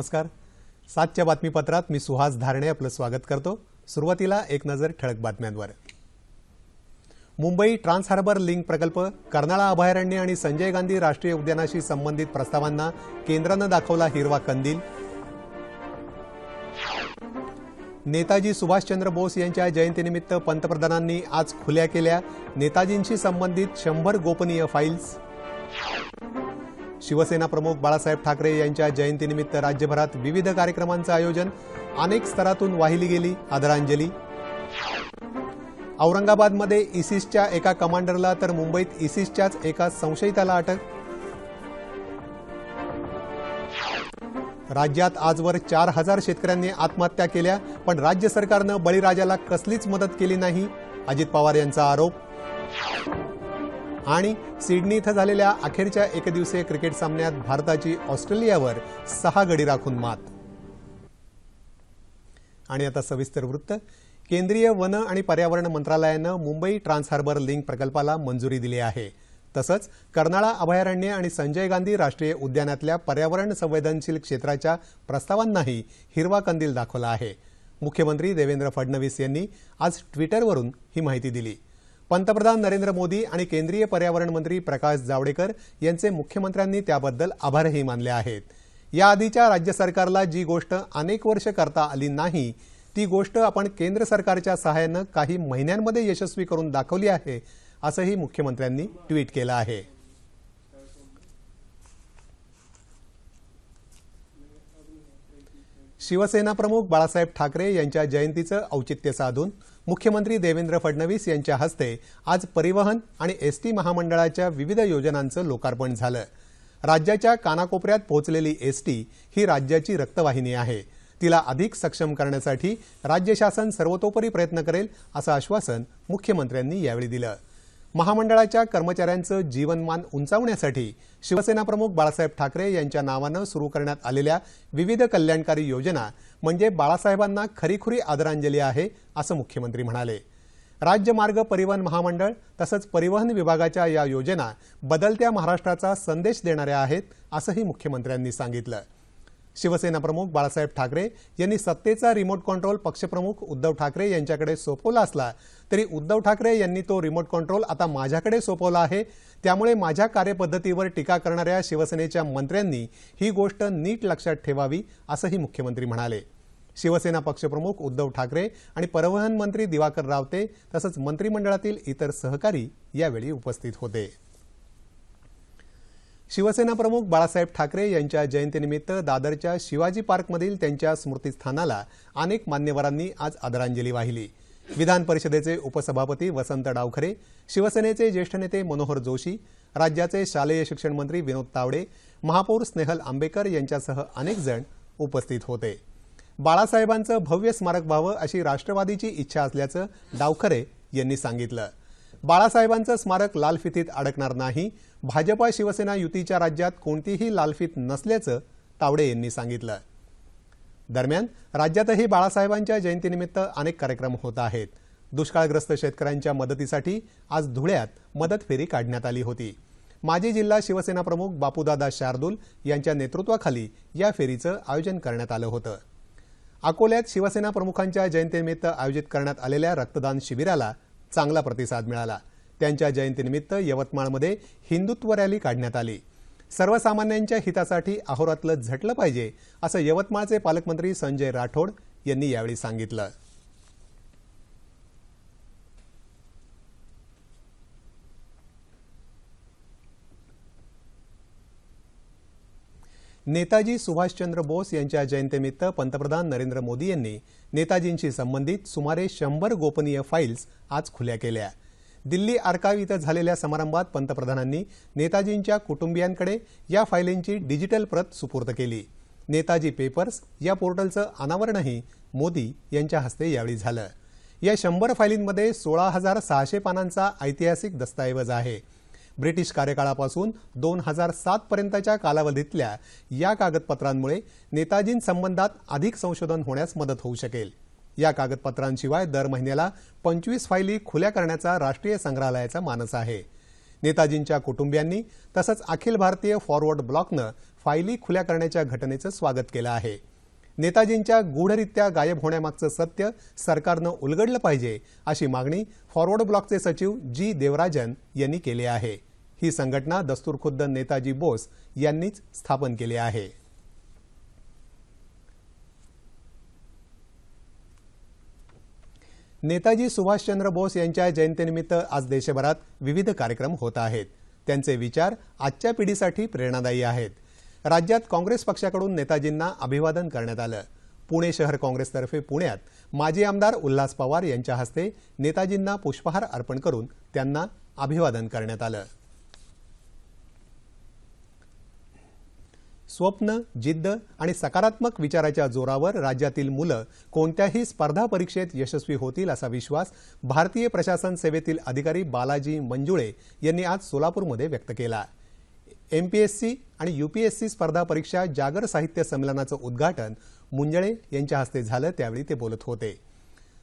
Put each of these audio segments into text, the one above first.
नमस्कार. सातच्या बातमीपत्रात मी सुहास धारणे आपलं स्वागत करतो. सुरुवातीला एक नजर ठळक बातम्यांवर. मुंबई ट्रान्स हार्बर लिंक प्रकल्प कर्नाळा अभयारण्य आणि संजय गांधी राष्ट्रीय उद्यानाशी संबंधित प्रस्तावांना केंद्रानं दाखवला हिरवा कंदील. नेताजी सुभाषचंद्र बोस यांच्या जयंतीनिमित्त पंतप्रधानांनी आज खुल्या केल्या नेताजींशी संबंधित शंभर गोपनीय फाईल्स शिवसेना प्रमुख बाळासाहेब ठाकरे यांच्या जयंतीनिमित्त राज्यभरात विविध कार्यक्रमांचं आयोजन अनेक स्तरातून वाहिली गेली. आदरांजली. औरंगाबादमध्ये इसिसच्या एका कमांडरला तर मुंबईत इसिसच्याच एका संशयिताला अटक. राज्यात आजवर चार हजार शेतकऱ्यांनी आत्महत्या केल्या पण राज्य सरकारनं बळीराजाला कसलीच मदत केली नाही अजित पवार यांचा आरोप. आणि सिडनी इथं झालेल्या अखेरच्या एकदिवसीय क्रिकेट सामन्यात भारताची ऑस्ट्रेलियावर सहा गडी राखून मात. आणि आता सविस्तर वृत्त. केंद्रीय वन आणि पर्यावरण मंत्रालयानं मुंबई ट्रान्स हार्बर लिंक प्रकल्पाला मंजुरी दिली आहे. तसंच कर्नाळा अभयारण्य आणि संजय गांधी राष्ट्रीय उद्यानातल्या पर्यावरण संवेदनशील क्षेत्राच्या प्रस्तावांनाही हिरवा कंदील दाखवला आहे. मुख्यमंत्री देवेंद्र फडणवीस यांनी आज ट्विटरवरून ही माहिती दिली. पंतप्रधान नरेंद्र मोदी आणि केंद्रीय पर्यावरण मंत्री प्रकाश जावडेकर यांचे मुख्यमंत्र्यांनी त्याबद्दल आभारही मानले आहेत. याआधीच्या राज्य सरकारला जी गोष्ट अनेक वर्ष करता आली नाही ती गोष्ट आपण केंद्र सरकारच्या सहाय्यानं काही महिन्यांमध्ये यशस्वी करून दाखवली आहे असंही मुख्यमंत्र्यांनी ट्विट केलं आहे. शिवसेना प्रमुख बाळासाहेब ठाकरे यांच्या जयंतीचं औचित्य साधून मुख्यमंत्री देवेंद्र फडणवीस यांच्या हस्ते आज परिवहन आणि एसटी महामंडळाच्या विविध योजनांचं लोकार्पण झालं. राज्याच्या कानाकोपऱ्यात पोहोचलेली एसटी ही राज्याची रक्तवाहिनी आहे. तिला अधिक सक्षम करण्यासाठी राज्य शासन सर्वतोपरी प्रयत्न करेल असं आश्वासन मुख्यमंत्र्यांनी यावेळी दिलं. महामंडळाच्या कर्मचाऱ्यांचं जीवनमान उंचावण्यासाठी शिवसेना प्रमुख बाळासाहेब ठाकरे यांच्या नावानं सुरू करण्यात आलेल्या विविध कल्याणकारी योजना म्हणजे बाळासाहेबांना खरीखुरी आदरांजली आहे असं मुख्यमंत्री म्हणाले. राज्य मार्ग परिवहन महामंडळ तसंच परिवहन विभागाच्या या योजना बदलत्या महाराष्ट्राचा संदेश देणाऱ्या आहेत असंही मुख्यमंत्र्यांनी सांगितलं. शिवसेना प्रमुख बाळासाहेब ठाकरे यांनी सत्तेचा रिमोट कंट्रोल पक्षप्रमुख उद्धव ठाकरे यांच्याकडे सोपवला असला तरी उद्धव ठाकरे यांनी तो रिमोट कंट्रोल आता माझ्याकडे सोपवला आहे. त्यामुळे माझ्या कार्यपद्धतीवर टीका करणाऱ्या शिवसेनेच्या मंत्र्यांनी ही गोष्ट नीट लक्षात ठेवावी असंही मुख्यमंत्री म्हणाले. शिवसेना पक्षप्रमुख उद्धव ठाकरे आणि परिवहन मंत्री दिवाकर रावते तसंच मंत्रिमंडळातील इतर सहकारी यावेळी उपस्थित होते. शिवसेना प्रमुख बाळासाहेब ठाकरे यांच्या जयंतीनिमित्त दादरच्या शिवाजी पार्कमधील त्यांच्या स्मृतीस्थानाला अनेक मान्यवरांनी आज आदरांजली वाहिली. विधान परिषदेचे उपसभापती वसंत डावखरे शिवसेनेचे ज्येष्ठ नेते मनोहर जोशी राज्याचे शालेय शिक्षण मंत्री विनोद तावडे महापौर स्नेहल आंबेकर यांच्यासह अनेक जण उपस्थित होते. बाळासाहेबांचं भव्य स्मारक व्हावं अशी राष्ट्रवादीची इच्छा असल्याचं डावखरे यांनी सांगितलं. बाळासाहेबांचं स्मारक लालफितीत अडकणार नाही. भाजपा शिवसेना युतीच्या राज्यात कोणतीही लालफित नसल्याचं तावडे यांनी सांगितलं. दरम्यान राज्यातही बाळासाहेबांच्या जयंतीनिमित्त अनेक कार्यक्रम होत आहेत. दुष्काळग्रस्त शेतकऱ्यांच्या मदतीसाठी आज धुळ्यात मदत फेरी काढण्यात आली होती. माजी जिल्हा शिवसेना प्रमुख बापूदादा शार्दूल यांच्या नेतृत्वाखाली या फेरीचं आयोजन करण्यात आलं होतं. अकोल्यात शिवसेना प्रमुखांच्या जयंतीनिमित्त आयोजित करण्यात आलेल्या रक्तदान शिबिराला चांगला प्रतिसाद मिळाला. त्यांच्या जयंतीनिमित्त यवतमाळमध्ये हिंदुत्व रॅली काढण्यात आली. सर्वसामान्यांच्या हितासाठी अहोरातलं झटलं पाहिजे असं यवतमाळचे पालकमंत्री संजय राठोड यांनी यावेळी सांगितलं. नेताजी सुभाषचंद्र बोस यांच्या जयंतीनिमित्त पंतप्रधान नरेंद्र मोदी यांनी नेताजींशी संबंधित सुमारे शंभर गोपनीय फाईल्स आज खुल्या केल्या. दिल्ली आर्काव इथं झालेल्या समारंभात पंतप्रधानांनी नेताजींच्या कुटुंबियांकडे या फायलींची डिजिटल प्रत सुपूर्द केली. नेताजी पेपर्स या पोर्टलचं अनावरणही मोदी यांच्या हस्ते यावेळी झालं. या शंभर फायलींमध्ये सोळा हजार सहाशे पानांचा ऐतिहासिक दस्तऐवज आहे. ब्रिटिश कार्यकाळापासून दोन हजार सातपर्यंतच्या कालावधीतल्या या कागदपत्रांमुळे नेताजींसंबंधात अधिक संशोधन होण्यास मदत होऊ शकेल. या कागदपत्रांशिवाय दर महिन्याला पंचवीस फायली खुल्या करण्याचा राष्ट्रीय संग्रहालयाचा मानस आहे. नेताजींच्या कुटुंबियांनी तसंच अखिल भारतीय फॉरवर्ड ब्लॉकनं फायली खुल्या करण्याच्या घटनेचं स्वागत केलं आहे. नेताजींच्या गूढरित्या गायब होण्यामागचं सत्य सरकारनं उलगडलं पाहिजे अशी मागणी फॉरवर्ड ब्लॉकचे सचिव जी देवराजन यांनी केली आहे. ही संघटना दस्तूरखुद्द नेताजी बोस यांनीच स्थापन केली आहे. नेताजी सुभाषचंद्र बोस यांच्या जयंतीनिमित्त आज देशभरात विविध कार्यक्रम होत आहेत. त्यांचे विचार आजच्या पिढीसाठी प्रेरणादायी आहेत. राज्यात काँग्रेस पक्षाकडून नेताजींना अभिवादन करण्यात आलं. पुणे शहर काँग्रेसतर्फे पुण्यात माजी आमदार उल्हास पवार यांच्या हस्ते नेताजींना पुष्पहार अर्पण करून त्यांना अभिवादन करण्यात आलं. स्वप्न जिद्द आणि सकारात्मक विचाराच्या जोरावर राज्यातील मुलं कोणत्याही स्पर्धा परीक्षेत यशस्वी होतील असा विश्वास भारतीय प्रशासन सेवेतील अधिकारी बालाजी मंजुळे यांनी आज सोलापूरमध्ये व्यक्त केला. एमपीएससी आणि यूपीएससी स्पर्धा परीक्षा जागर साहित्य संमेलनाचं उद्घाटन मुंजळे यांच्या हस्ते झालं त्यावेळी ते बोलत होते.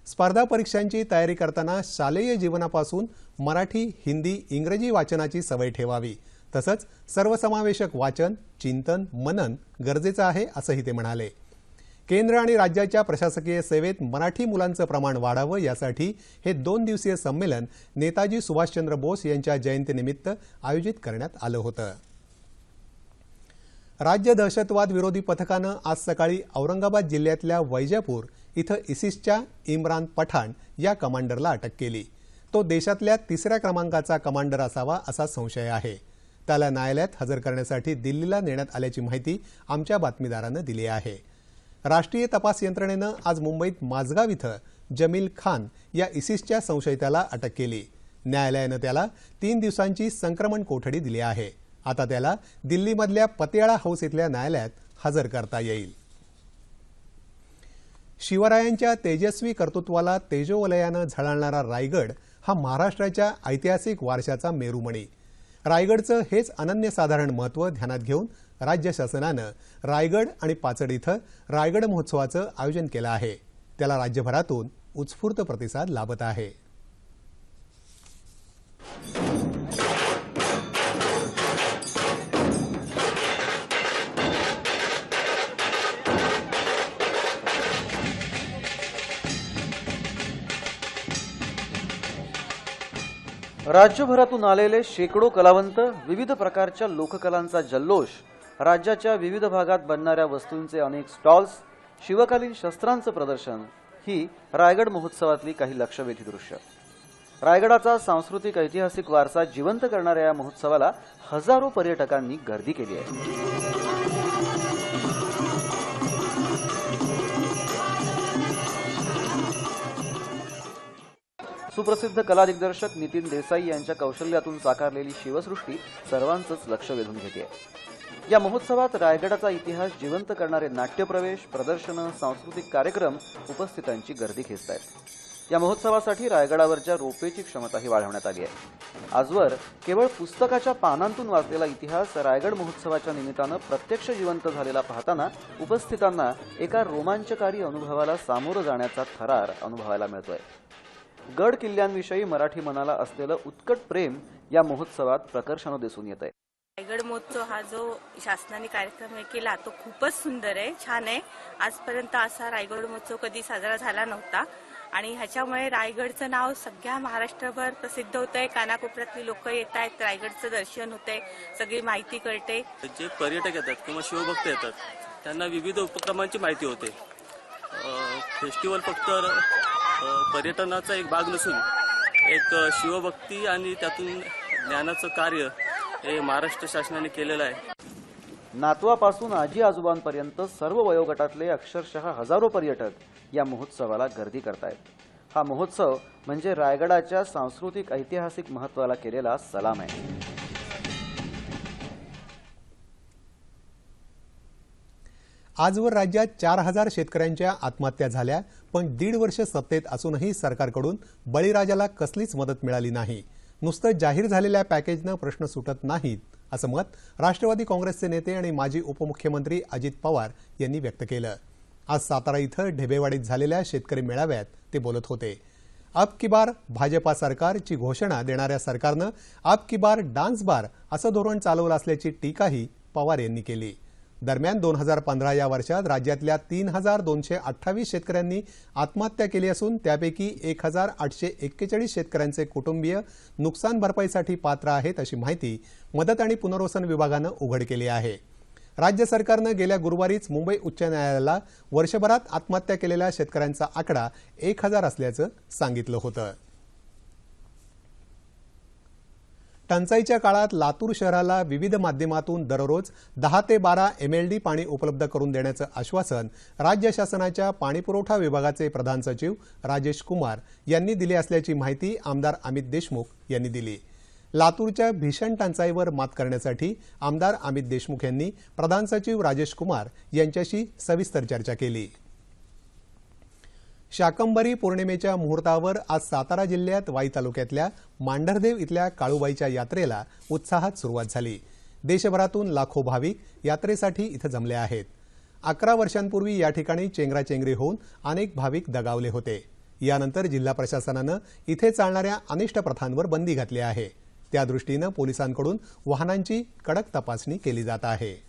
स्पर्धा परीक्षांची तयारी करताना शालेय जीवनापासून मराठी हिंदी इंग्रजी वाचनाची सवय ठेवावी. तसंच सर्वसमावेशक वाचन चिंतन मनन गरजेचं आहे असंही ते म्हणाले. केंद्र आणि राज्याच्या प्रशासकीय सेवेत मराठी मुलांचं प्रमाण वाढावं यासाठी हे दोन दिवसीय संमेलन नेताजी सुभाषचंद्र बोस यांच्या जयंतीनिमित्त आयोजित करण्यात आलं होतं. राज्य दहशतवाद विरोधी पथकानं आज सकाळी औरंगाबाद जिल्ह्यातल्या वैजापूर इथं इसिसच्या इम्रान पठाण या कमांडरला अटक केली. तो देशातल्या तिसऱ्या क्रमांकाचा कमांडर असावा असा संशय आहे. त्याला न्यायालयात हजर करण्यासाठी दिल्लीला नेण्यात आल्याची माहिती आमच्या बातमीदारानं दिली आहे. राष्ट्रीय तपास यंत्रणेनं आज मुंबईत माझगाव इथं जमील खान या इसिसच्या संशयिताला अटक केली. न्यायालयानं त्याला तीन दिवसांची संक्रमण कोठडी दिली आहे. आता त्याला दिल्लीमधल्या पतियाळा हाऊस इथल्या न्यायालयात हजर करता येईल. शिवरायांच्या तेजस्वी कर्तृत्वाला तेजोवलयानं झळाळणारा रायगड हा महाराष्ट्राच्या ऐतिहासिक वारशाचा मेरुमणी. रायगडचं हेच अनन्यसाधारण महत्त्व ध्यानात घेऊन राज्य शासनानं रायगड आणि पाचड इथं रायगड महोत्सवाचं आयोजन केलं आहे. त्याला राज्यभरातून उत्स्फूर्त प्रतिसाद लाभत आहे. राज्यभरातून आलेले शेकडो कलावंत विविध प्रकारच्या लोककलांचा जल्लोष राज्याच्या विविध भागात बनणाऱ्या वस्तूंचे अनेक स्टॉल्स शिवकालीन शस्त्रांचं प्रदर्शन ही रायगड महोत्सवातली काही लक्षवेधी दृश्य. रायगडाचा सांस्कृतिक ऐतिहासिक वारसा जिवंत करणाऱ्या या महोत्सवाला हजारो पर्यटकांनी गर्दी केली आहे. सुप्रसिद्ध कला दिग्दर्शक नितीन देसाई यांच्या कौशल्यातून साकारलेली शिवसृष्टी सर्वांचंच लक्ष वेधून घेते. या महोत्सवात रायगडाचा इतिहास जिवंत करणारे नाट्यप्रवेश प्रदर्शनं सांस्कृतिक कार्यक्रम उपस्थितांची गर्दी खेचत आहेत या महोत्सवासाठी रायगडावरच्या रोपेची क्षमताही वाढवण्यात आली आहे. आजवर केवळ पुस्तकाच्या पानांतून वाचलेला इतिहास रायगड महोत्सवाच्या निमित्तानं प्रत्यक्ष जिवंत झालेला पाहताना उपस्थितांना एका रोमांचकारी अनुभवाला सामोरं जाण्याचा थरार अनुभवायला मिळतोय. गड किल्ल्यांविषयी मराठी मनाला असलेलं उत्कट प्रेम या महोत्सवात प्रकर्षानं दिसून येत आहे. रायगड महोत्सव हा जो शासनाने कार्यक्रम केला तो खूपच सुंदर आहे छान आहे. आजपर्यंत असा रायगड महोत्सव कधी साजरा झाला नव्हता. आणि ह्याच्यामुळे रायगडचं नाव सगळ्या महाराष्ट्रभर प्रसिद्ध होत आहे कानाकोपऱ्यातली लोक येत आहेत रायगडचं दर्शन होतंय सगळी माहिती कळते. जे पर्यटक येतात किंवा शिवभक्त येतात त्यांना विविध उपक्रमांची माहिती होते. अ, फेस्टिवल फक्त पर्यटनाचा एक भाग नसून एक शिवभक्ती आणि त्यातून ज्ञानाचं कार्य हे महाराष्ट्र शासनाने केलेलं आहे. नातवापासून आजी आजोबांपर्यंत सर्व वयोगटातले अक्षरशः हजारो पर्यटक या महोत्सवाला गर्दी करतायत. हा महोत्सव म्हणजे रायगडाच्या सांस्कृतिक ऐतिहासिक महत्वाला केलेला सलाम आहे. आजवर राज्यात चार हजार शेतकऱ्यांच्या आत्महत्या झाल्या पण दीड वर्ष सत्तेत असूनही सरकारकडून बळीराजाला कसलीच मदत मिळाली नाही. नुसतं जाहीर झालेल्या पॅकेजनं प्रश्न सुटत नाहीत असं मत राष्ट्रवादी काँग्रेसचे नेते आणि माजी उपमुख्यमंत्री अजित पवार यांनी व्यक्त केलं. आज सातारा इथं ढेबेवाडीत झालेल्या शेतकरी मेळाव्यात ते बोलत होते. अब की बार भाजपा सरकारची घोषणा देणाऱ्या सरकारनं अब की बार डान्स बार असं धोरण चालवलं असल्याची टीकाही पवार यांनी केली. दरम्यान दोन हजार पंधरा या वर्षात राज्यातल्या तीन हजार दोनशे अठ्ठावीस शेतकऱ्यांनी आत्महत्या केली असून त्यापैकी एक हजार आठशे एक्केचाळीस शेतकऱ्यांचे कुटुंबीय नुकसान भरपाईसाठी पात्र आहेत अशी माहिती मदत आणि पुनर्वसन विभागानं उघड केली आहे. राज्य सरकारनं गेल्या गुरुवारीच मुंबई उच्च न्यायालयाला वर्षभरात आत्महत्या केलेल्या शेतकऱ्यांचा आकडा एक हजार असल्याचं सांगितलं होतं. टंचाईच्या काळात लातूर शहराला विविध माध्यमातून दररोज दहा ते बारा एमएलडी पाणी उपलब्ध करून देण्याचं आश्वासन राज्य शासनाच्या पाणीपुरवठा विभागाचे प्रधान सचिव राजेश कुमार यांनी दिली असल्याची माहिती आमदार अमित देशमुख यांनी दिली. लातूरच्या भीषण टंचाईवर मात करण्यासाठी आमदार अमित देशमुख यांनी प्रधान सचिव राजेश कुमार यांच्याशी सविस्तर चर्चा केली. शाकंभरी पौर्णिमेच्या मुहूर्तावर आज सातारा जिल्ह्यात वाई तालुक्यातल्या मांढरदेव इथल्या काळूबाईच्या यात्रेला उत्साहात सुरुवात झाली. देशभरातून लाखो भाविक यात्रेसाठी इथं जमले आहेत. अकरा वर्षांपूर्वी या ठिकाणी चेंगराचेंगरी होऊन अनेक भाविक दगावले होते. यानंतर जिल्हा प्रशासनानं इथे चालणाऱ्या अनिष्ट प्रथांवर बंदी घातली आहे. त्यादृष्टीनं पोलिसांकडून वाहनांची कडक तपासणी केली जात आहे.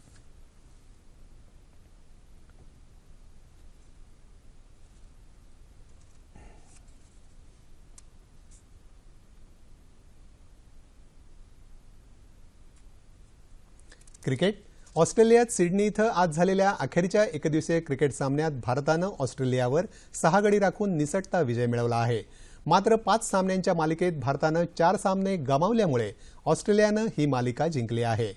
क्रिकेट. ऑस्ट्रेलियात सिडनी इथं आज झालेल्या अखेरच्या एकदिवसीय क्रिकेट सामन्यात भारतानं ऑस्ट्रेलियावर सहा गडी राखून निसटता विजय मिळवला आहे. मात्र पाच सामन्यांच्या मालिकेत भारतानं चार सामने गमावल्यामुळे ऑस्ट्रेलियानं ही मालिका जिंकली आहे.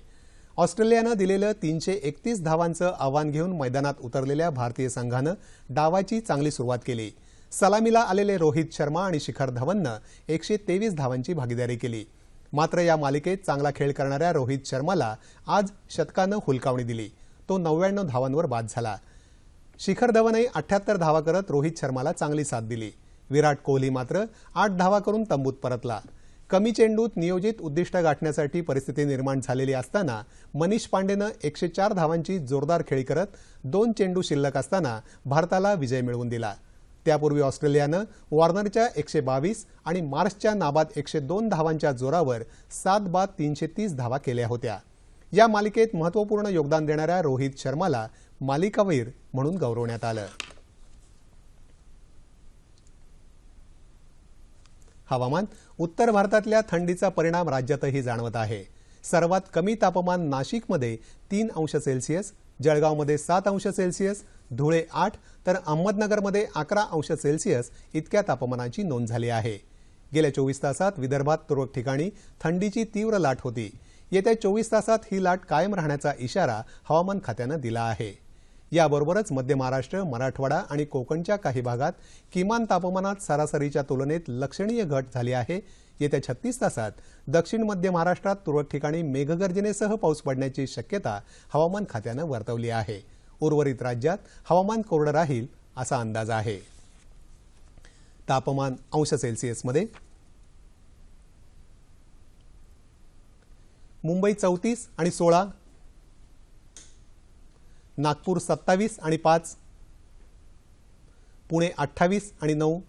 ऑस्ट्रेलियानं दिलेलं तीनशे एकतीस धावांचं आव्हान घेऊन मैदानात उतरलेल्या भारतीय संघानं डावाची चांगली सुरुवात केली. सलामीला आलेले रोहित शर्मा आणि शिखर धवननं एकशे तेवीस धावांची भागीदारी केली. मात्र या मालिकेत चांगला खेळ करणाऱ्या रोहित शर्माला आज शतकानं हुलकावणी दिली. तो नव्याण्णव धावांवर बाद झाला. शिखर धवनही अठ्याहत्तर धावा करत रोहित शर्माला चांगली साथ दिली. विराट कोहली मात्र आठ धावा करून तंबूत परतला. कमी चेंडूत नियोजित उद्दिष्ट गाठण्यासाठी परिस्थिती निर्माण झालेली असताना मनीष पांडेनं एकशे चार धावांची जोरदार खेळी करत दोन चेंडू शिल्लक असताना भारताला विजय मिळवून दिला. त्यापूर्वी ऑस्ट्रेलियानं वॉर्नरच्या एकशे बावीस आणि मार्सच्या नाबाद एकशे दोन धावांच्या जोरावर सात बाद तीनशे तीस धावा केल्या होत्या. या मालिकेत महत्त्वपूर्ण योगदान देणाऱ्या रोहित शर्माला मालिकावीर म्हणून गौरवण्यात आलं. हवामान उत्तर भारतातल्या थंडीचा परिणाम राज्यातही जाणवत आहे. सर्वात कमी तापमान नाशिकमध्ये तीन अंश सेल्सिअस जळगावमध्ये सात अंश सेल्सिअस धुळे आठ तर अहमदनगरमध्ये अकरा अंश सेल्सिअस इतक्या तापमानाची नोंद झाली आहे. गेल्या चोवीस तासात विदर्भात तुरळक ठिकाणी थंडीची तीव्र लाट होती. येत्या चोवीस तासात ही लाट कायम राहण्याचा इशारा हवामान खात्यानं दिला आहे. याबरोबरच मध्य महाराष्ट्र मराठवाडा आणि कोकणच्या काही भागात किमान तापमानात सरासरीच्या तुलनेत लक्षणीय घट झाली आहे. येत्या छत्तीस तासात दक्षिण मध्य महाराष्ट्रात तुरळक ठिकाणी मेघगर्जनेसह पाऊस पडण्याची शक्यता हवामान खात्यानं वर्तवली आहे. उर्वरित राज्यात हवामान कोरडं राहील असा अंदाज आहे. तापमान अंश सेल्सिअसमध्ये मुंबई चौतीस आणि सोळा. नागपूर सत्तावीस आणि पाच. पुणे अठ्ठावीस आणि नऊ.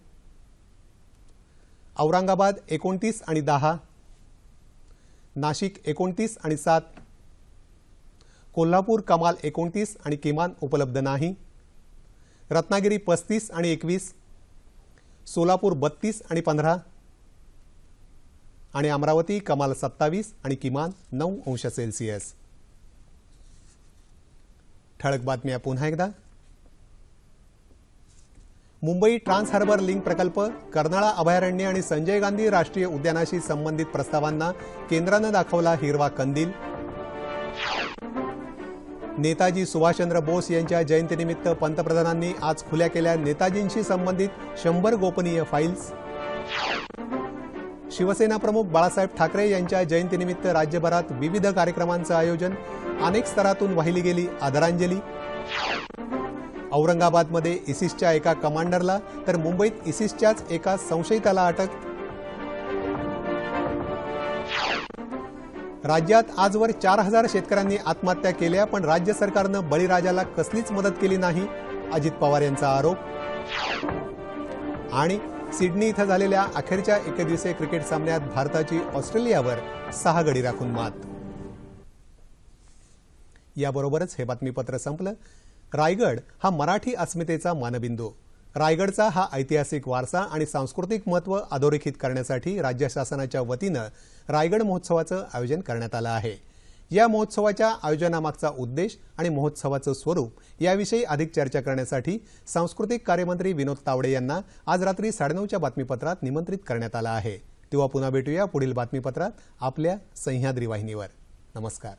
औरंगाबाद एकोणतीस आणि दहा. नाशिक एकोणतीस आणि सात. कोल्हापूर कमाल एकोणतीस आणि किमान उपलब्ध नाही. रत्नागिरी पस्तीस आणि एकवीस. सोलापूर बत्तीस आणि पंधरा. आणि अमरावती कमाल सत्तावीस आणि किमान नऊ अंश सेल्सिअस. ठळक बातम्या पुन्हा एकदा. मुंबई ट्रान्स हार्बर लिंक प्रकल्प कर्नाळा अभयारण्य आणि संजय गांधी राष्ट्रीय उद्यानाशी संबंधित प्रस्तावांना केंद्रानं दाखवला हिरवा कंदील. नेताजी सुभाषचंद्र बोस यांच्या जयंतीनिमित्त पंतप्रधानांनी आज खुल्या केल्या नेताजींशी संबंधित शंभर गोपनीय फाईल्स शिवसेना प्रमुख बाळासाहेब ठाकरे यांच्या जयंतीनिमित्त राज्यभरात विविध कार्यक्रमांचं आयोजन अनेक स्तरातून वाहिली गेली आदरांजली. औरंगाबादमध्ये इसिसच्या एका कमांडरला तर मुंबईत इसिसच्याच एका संशयिताला अटक राज्यात आजवर चार हजार शेतकऱ्यांनी आत्महत्या केल्या पण राज्य सरकारनं बळीराजाला कसलीच मदत केली नाही अजित पवार यांचा आरोप. आणि सिडनी इथं झालेल्या अखेरच्या एकदिवसीय क्रिकेट सामन्यात भारताची ऑस्ट्रेलियावर सहा गडी राखून मात. याबरोबरच हे बातमीपत्र संपलं. रायगड हा मराठी अस्मितेचा मानबिंदू. रायगडचा हा ऐतिहासिक वारसा आणि सांस्कृतिक महत्त्व अधोरेखित करण्यासाठी राज्य शासनाच्या वतीनं रायगड महोत्सवाचं आयोजन करण्यात आलं आहे. या महोत्सवाच्या आयोजनामागचा उद्देश आणि महोत्सवाचं स्वरूप याविषयी अधिक चर्चा करण्यासाठी सांस्कृतिक कार्यमंत्री विनोद तावडे यांना आज रात्री साडेनऊच्या बातमीपत्रात निमंत्रित करण्यात आलं आहे. तेव्हा पुन्हा भेटूया पुढील बातमीपत्रात आपल्या सह्याद्री वाहिनीवर. नमस्कार.